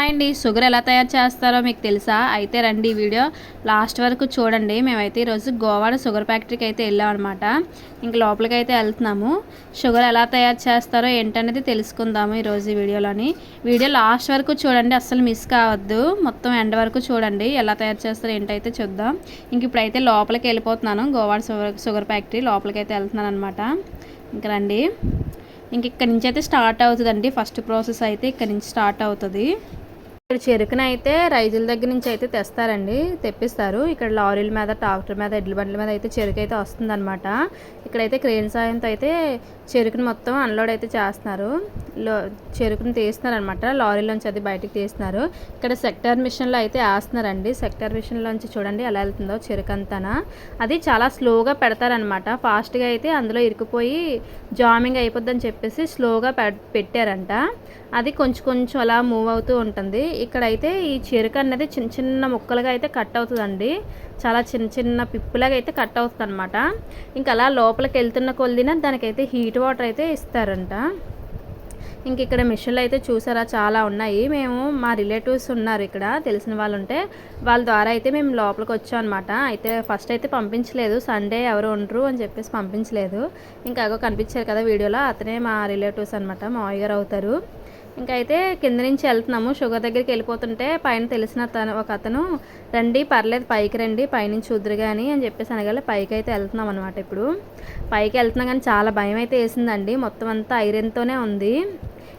Hi అండి. Sugar ఎలా తయారు చేస్తారో మీకు తెలుసా? అయితే రండి వీడియో. లాస్ట్ వరకు చూడండి. మేమైతే ఈరోజు గోవాడ షుగర్ ఫ్యాక్టరీకి అయితే వెళ్ళామన్నమాట. ఇంక లోపలికి అయితే వెళ్తున్నాము. షుగర్ ఎలా తయారు చేస్తారో ఏంటనేది తెలుసుకుందాము ఈరోజు ఈ వీడియోలోని. వీడియో లాస్ట్ వరకు చూడండి. అస్సలు మిస్ కావద్దు. మొత్తం ఎండ వరకు చూడండి. ఎలా తయారు చేస్తారో ఏంటైతే చూద్దాం. ఇంక ఇప్పుడైతే లోపలికి వెళ్ళిపోతున్నాను. గోవాడ షుగర్ షుగర్ ఫ్యాక్టరీ లోపలికి అయితే వెళ్తున్నాను అనమాట ఇంక రండి. ఇంక ఇక్కడ నుంచి అయితే స్టార్ట్ అవుతుందండి. ఫస్ట్ ప్రాసెస్ అయితే ఇక్కడ నుంచి స్టార్ట్ అవుతుంది. ఇక్కడ చెరుకుని అయితే రైతుల దగ్గర నుంచి అయితే తెస్తారండి తెప్పిస్తారు. ఇక్కడ లారీల మీద ట్రాక్టర్ మీద ఎడ్ల బండ్ల మీద అయితే చెరుకు అయితే వస్తుందన్నమాట. ఇక్కడైతే క్రేన్ సాయంతో అయితే చెరుకుని మొత్తం అన్లోడ్ అయితే చేస్తున్నారు. లో చెరుకుని తీస్తున్నారు అనమాట లారీలోంచి అది బయటకు తీస్తున్నారు. ఇక్కడ సెక్టర్ మిషన్లో అయితే వేస్తున్నారండి. సెక్టర్ మిషన్లోంచి చూడండి ఎలా వెళ్తుందో చెరుకు అంతానా అది చాలా స్లోగా పెడతారనమాట ఫాస్ట్గా అయితే అందులో ఇరుకుపోయి జామింగ్ అయిపోద్దని చెప్పేసి స్లోగా పెట్టారంట. అది కొంచెం కొంచెం అలా మూవ్ అవుతూ ఉంటుంది. ఇక్కడైతే ఈ చెరుకు అనేది చిన్న చిన్న ముక్కలుగా అయితే కట్ అవుతుందండి. చాలా చిన్న చిన్న పిప్పులాగా అయితే కట్ అవుతుంది అనమాట ఇంకా అలా లోపలికి వెళ్తున్న కొలిదిన దానికైతే హీట్ వాటర్ అయితే ఇస్తారంట. ఇంక ఇక్కడ మిషన్లు అయితే చూసారా చాలా ఉన్నాయి. మేము మా రిలేటివ్స్ ఉన్నారు ఇక్కడ తెలిసిన వాళ్ళు ఉంటే వాళ్ళ ద్వారా అయితే మేము లోపలికి వచ్చాం అనమాట అయితే ఫస్ట్ అయితే పంపించలేదు సండే ఎవరు ఉండరు అని చెప్పేసి పంపించలేదు. ఇంకా అగో కనిపించారు కదా వీడియోలో అతనే మా రిలేటివ్స్ అనమాట మా గారు అవుతారు. ఇంకా అయితే కింద నుంచి వెళ్తున్నాము. షుగర్ దగ్గరికి వెళ్ళిపోతుంటే పైన తెలిసిన తను ఒక అతను రండి పర్లేదు పైకి రండి పైనుంచి చూద్దరు కానీ అని చెప్పేసి అనగానే పైకి అయితే వెళ్తున్నాం అనమాట ఇప్పుడు. పైకి వెళ్తున్నాం కానీ చాలా భయం అయితే వేసిందండి. మొత్తం అంతా ఐరన్తోనే ఉంది.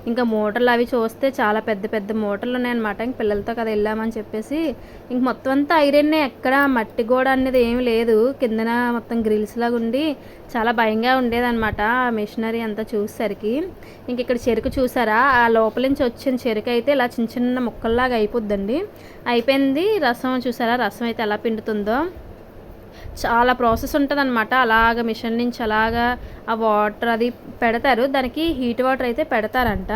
ఇంకా మూటలు అవి చూస్తే చాలా పెద్ద పెద్ద మూటలు ఉన్నాయన్నమాట. ఇంక పిల్లలతో కదా వెళ్ళామని చెప్పేసి ఇంక మొత్తం అంతా ఐరన్నే ఎక్కడ మట్టి గోడ అనేది ఏమి లేదు. కిందన మొత్తం గ్రిల్స్ లాగా ఉండి చాలా భయంగా ఉండేదన్నమాట ఆ మిషనరీ అంతా చూసేసరికి. ఇంక ఇక్కడ చెరుకు చూసారా? ఆ లోపల నుంచి వచ్చిన చెరుకు అయితే ఇలా చిన్న చిన్న ముక్కల్లాగా అయిపోద్దండి. అయిపోయింది. రసం చూసారా? రసం అయితే ఎలా పిండుతుందో? చాలా ప్రాసెస్ ఉంటుంది అనమాట అలాగ మిషన్ నుంచి అలాగా ఆ వాటర్ అది పెడతారు. దానికి హీట్ వాటర్ అయితే పెడతారంట.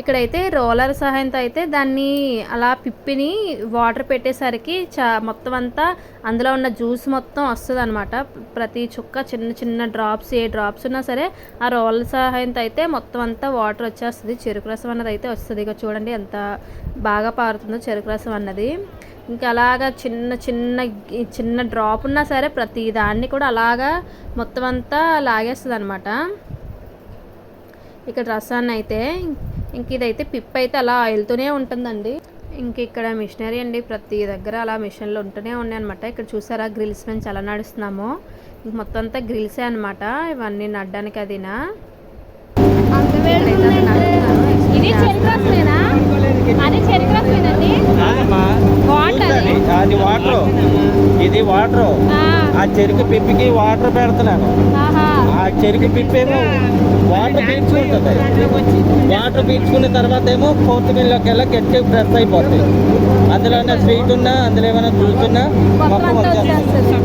ఇక్కడైతే రోలర్ సహాయంతో అయితే దాన్ని అలా పిప్పిని వాటర్ పెట్టేసరికి చా మొత్తం అంతా అందులో ఉన్న జ్యూస్ మొత్తం వస్తుంది అనమాట ప్రతి చుక్క చిన్న చిన్న డ్రాప్స్ ఏ డ్రాప్స్ ఉన్నా సరే ఆ రోలర్ సహాయంతో అయితే మొత్తం అంతా వాటర్ వచ్చేస్తుంది. చెరుకు రసం అన్నది అయితే వస్తుంది. ఇక చూడండి ఎంత బాగా పారుతుందో చెరుకు రసం అన్నది. ఇంకా అలాగా చిన్న చిన్న చిన్న డ్రాప్ ఉన్నా సరే ప్రతి దాన్ని కూడా అలాగా మొత్తం అంతా లాగేస్తుంది అనమాట ఇక్కడ రసాన్ని అయితే ఇంక ఇదైతే పిప్ అయితే అలా వెళ్తూనే ఉంటుందండి. ఇంక ఇక్కడ మిషనరీ అండి ప్రతి దగ్గర అలా మిషన్లు ఉంటూనే ఉన్నాయి అనమాట ఇక్కడ చూసారా గ్రిల్స్ నుంచి ఎలా నడుస్తున్నామో. ఇంక మొత్తం అంతా గ్రిల్సే అనమాట ఇవన్నీ నడ్డానికి అదినా. ఇది చెరుకు రసమేనా అది చెరుకు అది వాటర్ ఇది వాటర్. ఆ. చెరుకు పిప్పికి వాటర్ పెడుతున్నాను. ఆ చెరుకు పిప్పేమో వాటర్ పీల్చుకుంటుంది. వాటర్ పీల్చుకున్న తర్వాత ఏమో ఫోర్త్ మిల్లోకి వెళ్ళి గట్టి ప్రెస్ అయిపోతాయి అందులో ఏమైనా స్వీట్ ఉన్నా అందులో ఏమైనా జ్యూస్ ఉన్నా మొత్తం వచ్చేస్తుంది.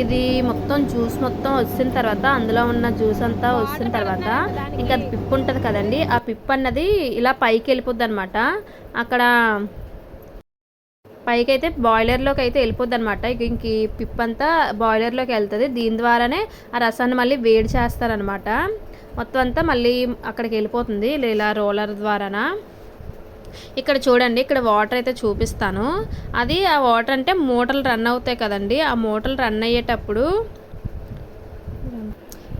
ఇది మొత్తం జ్యూస్ మొత్తం వచ్చిన తర్వాత అందులో ఉన్న జ్యూస్ అంతా వచ్చిన తర్వాత ఇంకా అది పిప్పు ఉంటుంది కదండి. ఆ పిప్పు అన్నది ఇలా పైకి వెళ్ళిపోద్ది అనమాట అక్కడ పైకి అయితే బాయిలర్లోకి అయితే వెళ్ళిపోద్ది అనమాట ఇంక ఈ పిప్ అంతా బాయిలర్లోకి వెళ్తుంది. దీని ద్వారానే ఆ రసాన్ని మళ్ళీ వేడి చేస్తారనమాట మొత్తం అంతా మళ్ళీ అక్కడికి వెళ్ళిపోతుంది. ఇలా రోలర్ ద్వారానా. ఇక్కడ చూడండి ఇక్కడ వాటర్ అయితే చూపిస్తాను. అది ఆ వాటర్ అంటే మూటలు రన్ అవుతాయి కదండి. ఆ మూటలు రన్ అయ్యేటప్పుడు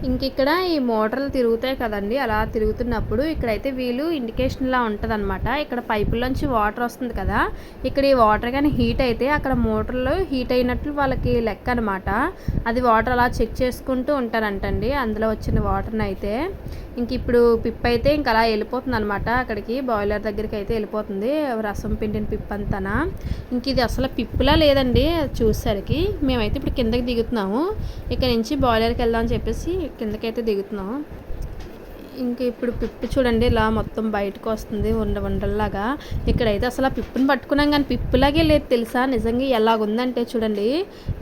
ఇంక ఇక్కడ ఈ మోటార్లు తిరుగుతాయి కదండి. అలా తిరుగుతున్నప్పుడు ఇక్కడైతే వీళ్ళు ఇండికేషన్లా ఉంటుంది అనమాట ఇక్కడ పైపుల్లోంచి వాటర్ వస్తుంది కదా. ఇక్కడ ఈ వాటర్ కానీ హీట్ అయితే అక్కడ మోటార్లో హీట్ అయినట్లు వాళ్ళకి లెక్క అనమాట అది వాటర్ అలా చెక్ చేసుకుంటూ ఉంటారంటండి. అందులో వచ్చిన వాటర్ని అయితే. ఇంక ఇప్పుడు పిప్ అయితే ఇంక అలా వెళ్ళిపోతుంది అనమాట అక్కడికి బాయిలర్ దగ్గరికి అయితే వెళ్ళిపోతుంది. రసం పిండిన పిప్ అంతానా. ఇంక ఇది అసలు పిప్పులా లేదండి. చూసేసరికి మేమైతే ఇప్పుడు కిందకి దిగుతున్నాము. ఇక్కడ నుంచి బాయిలర్కి వెళ్దాం అని చెప్పేసి కిందకైతే దిగుతున్నాం. ఇంక ఇప్పుడు పిప్పు చూడండి ఇలా మొత్తం బయటకు వస్తుంది ఉండ ఉండల్లాగా. ఇక్కడైతే అసలు ఆ పిప్పుని పట్టుకున్నాం కానీ పిప్పులాగే లేదు తెలుసా? నిజంగా ఎలాగుందంటే చూడండి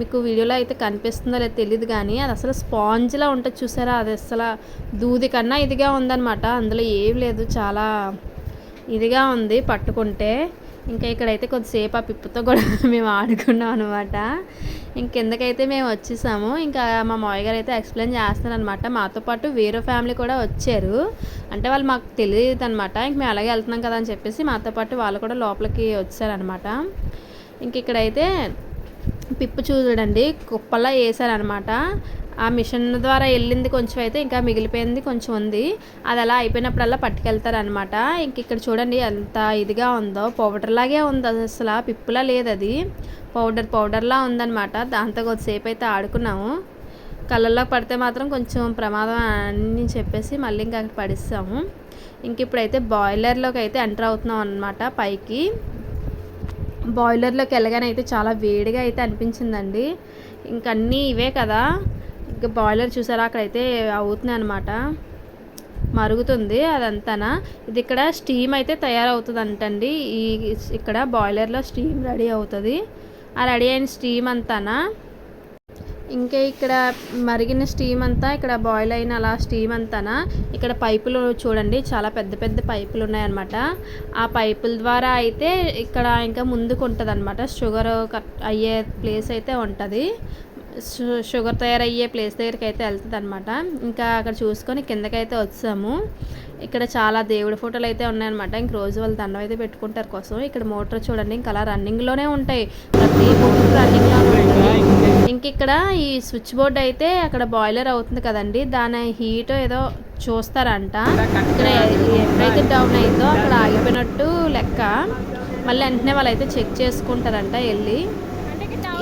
మీకు వీడియోలో అయితే కనిపిస్తుందో లేదు తెలియదు కానీ అది అసలు స్పాంజ్లా ఉంటుంది చూసారా? అది అసలు దూది కన్నా ఇదిగా ఉందనమాట అందులో ఏం లేదు చాలా ఇదిగా ఉంది పట్టుకుంటే. ఇంకా ఇక్కడైతే కొద్దిసేపు ఆ పిప్పుతో కూడా మేము ఆడుకున్నాం అనమాట ఇంకెందుకైతే మేము వచ్చేసాము. ఇంకా మా మావయ్య గారు అయితే ఎక్స్ప్లెయిన్ చేస్తున్నారు అనమాట మాతో పాటు వేరే ఫ్యామిలీ కూడా వచ్చారు. అంటే వాళ్ళు మాకు తెలియదు అనమాట ఇంక మేము అలాగే వెళ్తున్నాం కదా అని చెప్పేసి మాతో పాటు వాళ్ళు కూడా లోపలికి వచ్చారనమాట ఇంక ఇక్కడైతే పిప్పు చూడండి కుప్పలా వేసారనమాట ఆ మిషన్ ద్వారా వెళ్ళింది కొంచెం అయితే ఇంకా మిగిలిపోయింది కొంచెం ఉంది. అది అలా అయిపోయినప్పుడల్లా పట్టుకెళ్తారనమాట ఇంక ఇక్కడ చూడండి ఎంత ఇదిగా ఉందో పౌడర్ లాగే ఉంది అది అసలు పిప్పులా లేదు అది. పౌడర్ పౌడర్లా ఉందన్నమాట. దాంతో కొద్దిసేపు అయితే ఆడుకున్నాము. కళ్ళల్లో పడితే మాత్రం కొంచెం ప్రమాదం అని చెప్పేసి మళ్ళీ ఇంకా అక్కడ పడిస్తాము ఇంక ఇప్పుడైతే బాయిలర్లోకి అయితే ఎంటర్ అవుతున్నాం అనమాట పైకి. బాయిలర్లోకి వెళ్ళగానే అయితే చాలా వేడిగా అయితే అనిపించిందండి. ఇంక అన్నీ ఇవే కదా. ఇంకా బాయిలర్ చూసారా? అక్కడైతే అవుతున్నాయి అనమాట మరుగుతుంది అదంతానా. ఇది ఇక్కడ స్టీమ్ అయితే తయారవుతుంది అంటండి ఈ ఇక్కడ బాయిలర్లో స్టీమ్ రెడీ అవుతుంది. ఆ రెడీ అయిన స్టీమ్ అంతానా. ఇంకా ఇక్కడ మరిగిన స్టీమ్ అంతా ఇక్కడ బాయిల్ అయిన అలా స్టీమ్ అంతానా. ఇక్కడ పైపులు చూడండి చాలా పెద్ద పెద్ద పైపులు ఉన్నాయన్నమాట. ఆ పైపుల ద్వారా అయితే ఇక్కడ ఇంకా ముందుకు ఉంటుంది అనమాట షుగర్ కట్ అయ్యే ప్లేస్ అయితే ఉంటుంది. షుగర్ తయారయ్యే ప్లేస్ దగ్గరికి అయితే వెళ్తుంది అనమాట ఇంకా అక్కడ చూసుకొని కిందకైతే వచ్చాము. ఇక్కడ చాలా దేవుడి ఫోటోలు అయితే ఉన్నాయన్నమాట. ఇంక రోజు వాళ్ళు దండం అయితే పెట్టుకుంటారు కోసం. ఇక్కడ మోటార్ చూడండి ఇంకా అలా రన్నింగ్లోనే ఉంటాయి. ప్రతి మోటార్ రన్నింగ్లోనే ఉంటుంది ఇంక ఇక్కడ ఈ స్విచ్ బోర్డ్ అయితే అక్కడ బాయిలర్ అవుతుంది కదండి. దాని హీట్ ఏదో చూస్తారంట. ఇక్కడ ఎప్పుడైతే ఎక్కడైతే డౌన్ అయిందో అక్కడ ఆగిపోయినట్టు లెక్క. మళ్ళీ వెంటనే వాళ్ళైతే చెక్ చేసుకుంటారంట వెళ్ళి.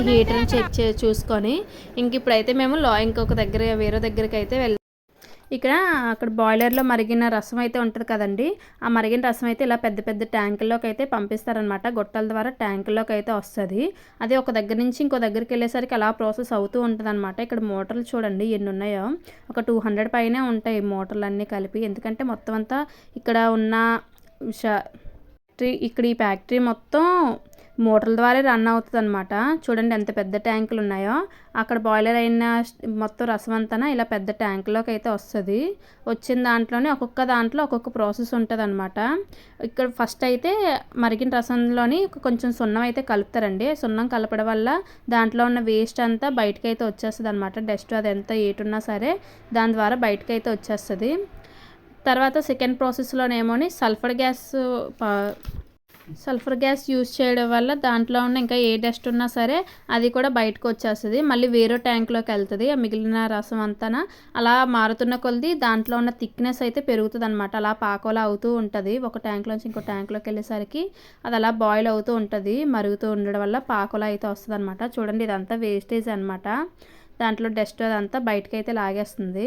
హీటర్ని చెక్ చే చూసుకొని ఇంక ఇప్పుడైతే మేము లో ఇంకొక దగ్గర వేరే దగ్గరికి అయితే వెళ్ళాం ఇక్కడ అక్కడ బాయిలర్లో మరిగిన రసం అయితే ఉంటుంది కదండి. ఆ మరిగిన రసం అయితే ఇలా పెద్ద పెద్ద ట్యాంకుల్లోకి అయితే పంపిస్తారనమాట గొట్టల ద్వారా ట్యాంకుల్లోకి అయితే వస్తుంది. అది ఒక దగ్గర నుంచి ఇంకో దగ్గరికి వెళ్ళేసరికి అలా ప్రాసెస్ అవుతూ ఉంటుంది ఇక్కడ మోటార్లు చూడండి ఎన్ని ఉన్నాయో. ఒక టూ హండ్రెడ్ పైనే ఉంటాయి మోటార్లు అన్నీ కలిపి. ఎందుకంటే మొత్తం అంతా ఇక్కడ ఉన్న ఫ్యాక్టరీ ఇక్కడ ఈ ఫ్యాక్టరీ మొత్తం మోటార్ల ద్వారా రన్ అవుతుంది అనమాట చూడండి ఎంత పెద్ద ట్యాంకులు ఉన్నాయో అక్కడ బాయిలర్ అయిన మొత్తం రసం అంతా ఇలా పెద్ద ట్యాంకులోకి అయితే వస్తుంది. వచ్చిన దాంట్లోనే ఒక్కొక్క దాంట్లో ఒక్కొక్క ప్రాసెస్ ఉంటుంది అనమాట ఇక్కడ ఫస్ట్ అయితే మరిగిన రసంలోని కొంచెం సున్నం అయితే కలుపుతారండి. సున్నం కలపడం వల్ల దాంట్లో ఉన్న వేస్ట్ అంతా బయటకు అయితే వచ్చేస్తుంది అనమాట డస్ట్ అది ఎంత ఏటున్నా సరే దాని ద్వారా బయటకు అయితే వచ్చేస్తుంది. తర్వాత సెకండ్ ప్రాసెస్లోనేమోని సల్ఫర్ గ్యాస్ ప- సల్ఫర్ గ్యాస్ యూజ్ చేయడం వల్ల దాంట్లో ఉన్న ఇంకా ఏ డస్ట్ ఉన్నా సరే అది కూడా బయటకు వచ్చేస్తుంది. మళ్ళీ వేరే ట్యాంక్లోకి వెళ్తుంది. ఆ మిగిలిన రసం అంతా అలా మారుతున్న కొలది దాంట్లో ఉన్న థిక్నెస్ అయితే పెరుగుతుంది అనమాట అలా పాకోలా అవుతూ ఉంటుంది. ఒక ట్యాంక్లోంచి ఇంకో ట్యాంక్లోకి వెళ్ళేసరికి అది అలా బాయిల్ అవుతూ ఉంటుంది. మరుగుతూ ఉండడం వల్ల పాకోలా అయితే వస్తుంది అనమాట చూడండి ఇదంతా వేస్టేజ్ అనమాట దాంట్లో డస్ట్ అదంతా బయటకైతే అయితే లాగేస్తుంది.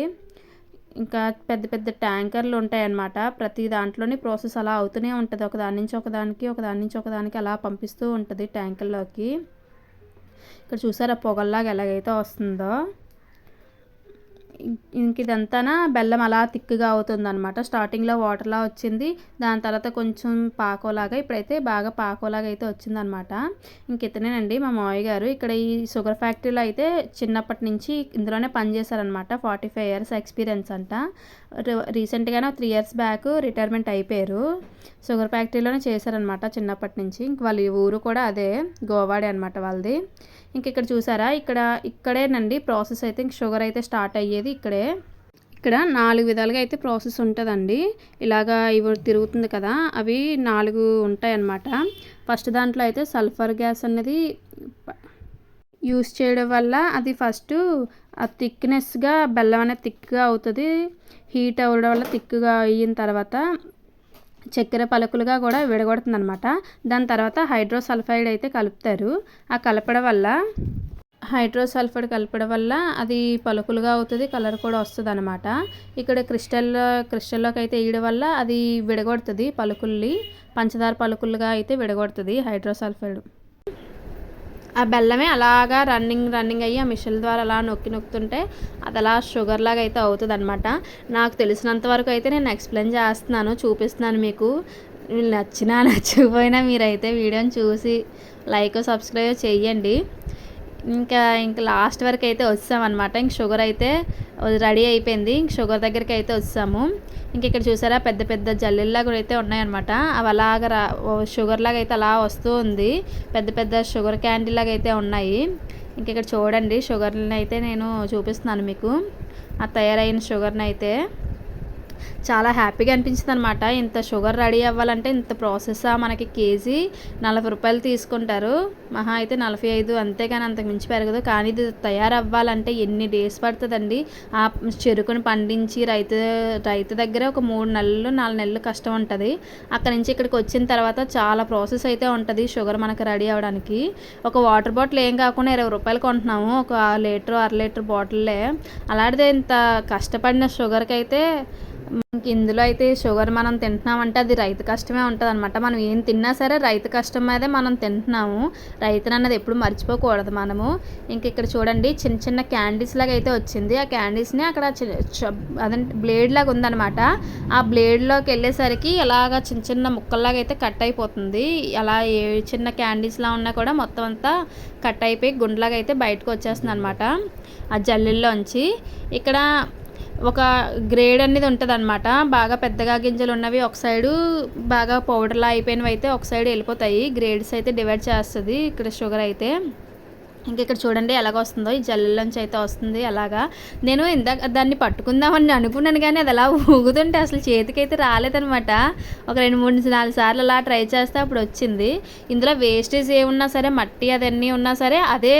ఇంకా పెద్ద పెద్ద ట్యాంకర్లు ఉంటాయన్నమాట. ప్రతి దాంట్లోని ప్రాసెస్ అలా అవుతూనే ఉంటుంది. ఒక దాని నుంచి ఒకదానికి ఒక దాని నుంచి ఒకదానికి అలా పంపిస్తూ ఉంటుంది ట్యాంకర్లోకి. ఇక్కడ చూసారా పొగల్లాగా ఎలాగైతే వస్తుందో. ఇంక ఇదంతా బెల్లం అలా తిక్కుగా అవుతుంది అనమాట స్టార్టింగ్లో వాటర్లా వచ్చింది. దాని తర్వాత కొంచెం పాకోలాగా ఇప్పుడైతే బాగా పాకోలాగా అయితే వచ్చిందనమాట ఇంక ఇతనేనండి మా మావయ్య గారు ఇక్కడ ఈ షుగర్ ఫ్యాక్టరీలో అయితే చిన్నప్పటి నుంచి ఇందులోనే పనిచేశారనమాట ఫార్టీ ఫైవ్ ఇయర్స్ ఎక్స్పీరియన్స్ అంట. రి- రీసెంట్గానే త్రీ ఇయర్స్ బ్యాక్ రిటైర్మెంట్ అయిపోయారు. షుగర్ ఫ్యాక్టరీలోనే చేశారనమాట చిన్నప్పటి నుంచి. ఇంక వాళ్ళ ఊరు కూడా అదే గోవాడే అనమాట వాళ్ళది. ఇంక ఇక్కడ చూసారా? ఇక్కడ ఇక్కడేనండి. ప్రాసెస్ అయితే ఇంక షుగర్ అయితే స్టార్ట్ అయ్యేది ఇక్కడే. ఇక్కడ నాలుగు విధాలుగా అయితే ప్రాసెస్ ఉంటుందండి. ఇలాగా ఇవి తిరుగుతుంది కదా అవి నాలుగు ఉంటాయి అన్నమాట ఫస్ట్ దాంట్లో అయితే సల్ఫర్ గ్యాస్ అనేది యూస్ చేయడం వల్ల అది ఫస్ట్ ఆ థిక్నెస్గా బెల్లం అనేది థిక్గా అవుతుంది. హీట్ అవ్వడం వల్ల థిక్గా అయిన తర్వాత చక్కెర పలుకులుగా కూడా విడగొడుతుంది అనమాట దాని తర్వాత హైడ్రోసల్ఫైడ్ అయితే కలుపుతారు. ఆ కలపడం వల్ల హైడ్రోసల్ఫైడ్ కలపడం వల్ల అది పలుకులుగా అవుతుంది కలర్ కూడా వస్తుంది అనమాట ఇక్కడ క్రిస్టల్ క్రిస్టల్లోకి అయితే వేయడం వల్ల అది విడగొడుతుంది పలుకుల్ని పంచదార పలుకులుగా అయితే విడగొడుతుంది హైడ్రోసల్ఫైడ్. ఆ బెల్లమే అలాగా రన్నింగ్ రన్నింగ్ అయ్యి ఆ మిషన్ ద్వారా అలా నొక్కి నొక్కుతుంటే అది అలా షుగర్ లాగా అయితే అవుతుంది అనమాట నాకు తెలిసినంత వరకు అయితే నేను ఎక్స్ప్లెయిన్ చేస్తున్నాను చూపిస్తున్నాను మీకు. నచ్చినా నచ్చకపోయినా మీరైతే వీడియోని చూసి లైక్ సబ్స్క్రైబ్ చేయండి. ఇంకా ఇంకా లాస్ట్ వరకు అయితే వచ్చామన్నమాట ఇంక షుగర్ అయితే రెడీ అయిపోయింది. ఇంక షుగర్ దగ్గరికి అయితే వచ్చాము ఇంక ఇక్కడ చూసారా పెద్ద పెద్ద జల్లెల్లా కూడా అయితే ఉన్నాయన్నమాట. అవి అలాగ రా షుగర్ లాగా అయితే అలా వస్తూ ఉంది. పెద్ద పెద్ద షుగర్ క్యాండీ లాగా అయితే ఉన్నాయి. ఇంక ఇక్కడ చూడండి షుగర్ని అయితే నేను చూపిస్తున్నాను మీకు. ఆ తయారైన షుగర్ని అయితే. చాలా హ్యాపీగా అనిపించింది అనమాట ఇంత షుగర్ రెడీ అవ్వాలంటే ఇంత ప్రాసెస్సా మనకి కేజీ నలభై రూపాయలు తీసుకుంటారు. మహా అయితే నలభై ఐదు అంతేగాని అంతకు మించి పెరగదు. కానీ ఇది తయారవ్వాలంటే ఎన్ని డేస్ పడుతుందండి? ఆ చెరుకుని పండించి రైతు రైతు దగ్గర ఒక మూడు నెలలు నాలుగు నెలలు కష్టం ఉంటుంది. అక్కడ నుంచి ఇక్కడికి వచ్చిన తర్వాత చాలా ప్రాసెస్ అయితే ఉంటుంది షుగర్ మనకి రెడీ అవ్వడానికి. ఒక వాటర్ బాటిల్ ఏం కాకుండా ఇరవై రూపాయలు కొంటున్నాము. ఒక లీటర్ అర లీటర్ బాటిల్లే. అలాంటిది ఇంత కష్టపడిన షుగర్కి అయితే ఇందులో అయితే షుగర్ మనం తింటున్నామంటే అది రైతు కష్టమే ఉంటుంది అనమాట మనం ఏం తిన్నా సరే రైతు కష్టం మీదే మనం తింటున్నాము. రైతుని అన్నది ఎప్పుడు మర్చిపోకూడదు మనము. ఇంక ఇక్కడ చూడండి చిన్న చిన్న క్యాండీస్ లాగా అయితే వచ్చింది. ఆ క్యాండీస్ని అక్కడ అదంటే బ్లేడ్ లాగా ఉందనమాట ఆ బ్లేడ్లోకి వెళ్ళేసరికి ఇలాగ చిన్న చిన్న ముక్కల్లాగా అయితే కట్ అయిపోతుంది. అలా ఏ చిన్న క్యాండీస్లా ఉన్నా కూడా మొత్తం అంతా కట్ అయిపోయి గుండ్లాగా అయితే బయటకు వచ్చేస్తుంది అనమాట ఆ జల్లెల్లోంచి. ఇక్కడ ఒక గ్రేడ్ అనేది ఉంటుంది అనమాట బాగా పెద్దగా గింజలు ఉన్నవి ఒక సైడు బాగా పౌడర్లా అయిపోయినవి అయితే ఒక సైడ్ వెళ్ళిపోతాయి. గ్రేడ్స్ అయితే డివైడ్ చేస్తుంది. ఇక్కడ షుగర్ అయితే. ఇంక ఇక్కడ చూడండి ఎలాగ వస్తుందో ఈ జల్లెల్లోంచి అయితే వస్తుంది అలాగా. నేను ఇందాక దాన్ని పట్టుకుందామని అనుకున్నాను కానీ అది అలా ఊగుతుంటే అసలు చేతికైతే రాలేదనమాట ఒక రెండు మూడు నాలుగు సార్లు అలా ట్రై చేస్తే అప్పుడు వచ్చింది. ఇందులో వేస్టేజ్ ఏమున్నా సరే మట్టి అదన్నీ ఉన్నా సరే అదే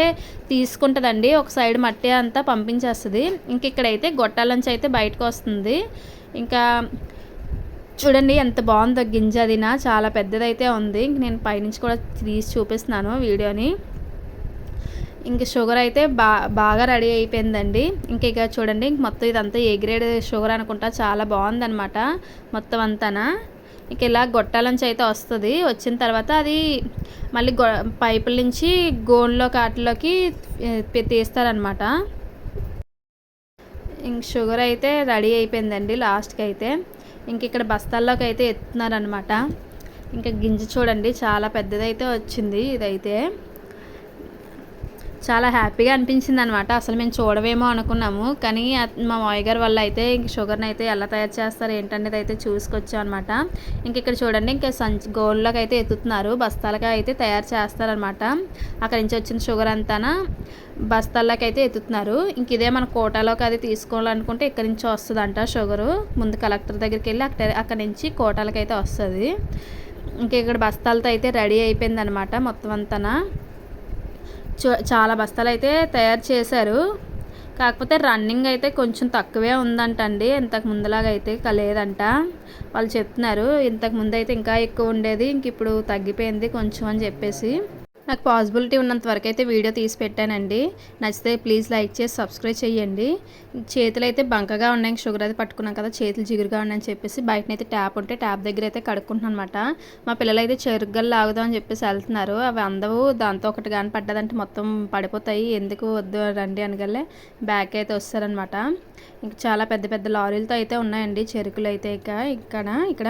తీసుకుంటుందండి. ఒక సైడ్ మట్టి అంతా పంపించేస్తుంది. ఇంక ఇక్కడైతే గొట్టాల నుంచి అయితే బయటకు వస్తుంది. ఇంకా చూడండి ఎంత బాగుందో గింజ అదినా చాలా పెద్దదైతే ఉంది. ఇంక నేను పైనుంచి కూడా తీసి చూపిస్తున్నాను వీడియోని. ఇంక షుగర్ అయితే బా బాగా రెడీ అయిపోయిందండి. ఇంక ఇక చూడండి ఇంక మొత్తం ఇదంతా ఏ గ్రేడ్ షుగర్ అనుకుంటా చాలా బాగుందన్నమాట మొత్తం అంతానా. ఇంక ఇలా గొట్టాల నుంచి అయితే వస్తుంది. వచ్చిన తర్వాత అది మళ్ళీ గొ పైపుల నుంచి గోన్లో కాటిలోకి తీస్తారనమాట ఇంక షుగర్ అయితే రెడీ అయిపోయిందండి లాస్ట్కి అయితే. ఇంక ఇక్కడ బస్తాల్లోకి అయితే ఎత్తున్నారనమాట ఇంకా గింజ చూడండి చాలా పెద్దదైతే వచ్చింది ఇదైతే. చాలా హ్యాపీగా అనిపించింది అనమాట అసలు మేము చూడవేమో అనుకున్నాము. కానీ మా మామయ్య గారి వల్ల అయితే ఇంక షుగర్ని అయితే ఎలా తయారు చేస్తారు ఏంటనేది అయితే చూసుకొచ్చాం అనమాట ఇంక ఇక్కడ చూడండి ఇంకా సంచి గోల్లోకి అయితే ఎత్తుతున్నారు. బస్తాలకి అయితే తయారు చేస్తారనమాట. అక్కడి నుంచి వచ్చిన షుగర్ అంతానా బస్తాల్లోకి అయితే ఎత్తుతున్నారు. ఇంక ఇదే మన కోటాలోకి అది తీసుకోవాలనుకుంటే ఇక్కడి నుంచి వస్తుందంట షుగరు. ముందు కలెక్టర్ దగ్గరికి వెళ్ళి అక్కడ అక్కడి నుంచి కోటాలకి అయితే వస్తుంది. ఇంక ఇక్కడ బస్తాలతో అయితే రెడీ అయిపోయింది అనమాట మొత్తం అంతా చాలా బస్తాలు అయితే తయారు చేశారు. కాకపోతే రన్నింగ్ అయితే కొంచెం తక్కువే ఉందంటండి. ఇంతకు ముందులాగా అయితే కలేదంట లేదంట. వాళ్ళు చెప్తున్నారు ఇంతకు ముందు అయితే ఇంకా ఎక్కువ ఉండేది ఇంక ఇప్పుడు తగ్గిపోయింది కొంచెం అని చెప్పేసి. నాకు పాసిబిలిటీ ఉన్నంత వరకు అయితే వీడియో తీసి పెట్టానండి. నచ్చితే ప్లీజ్ లైక్ చేసి సబ్స్క్రైబ్ చేయండి. చేతులు అయితే బంకగా ఉన్నాయి షుగర్ అయితే పట్టుకున్నాం కదా చేతులు జిగురుగా ఉన్నాయని చెప్పేసి బయటనైతే ట్యాప్ ఉంటే ట్యాప్ దగ్గర అయితే కడుక్కుంటున్నాను అనమాట మా పిల్లలు అయితే చెరుగ్గలు లాగుదాం అని చెప్పేసి వెళ్తున్నారు. అవి అందవు దాంతో ఒకటి కానీ పడ్డదంటే మొత్తం పడిపోతాయి. ఎందుకు వద్దు రండి అనగలే బ్యాక్ అయితే వస్తారనమాట ఇంకా చాలా పెద్ద పెద్ద లారీలతో అయితే ఉన్నాయండి చెరుకులు అయితే ఇక ఇక్కడ ఇక్కడ.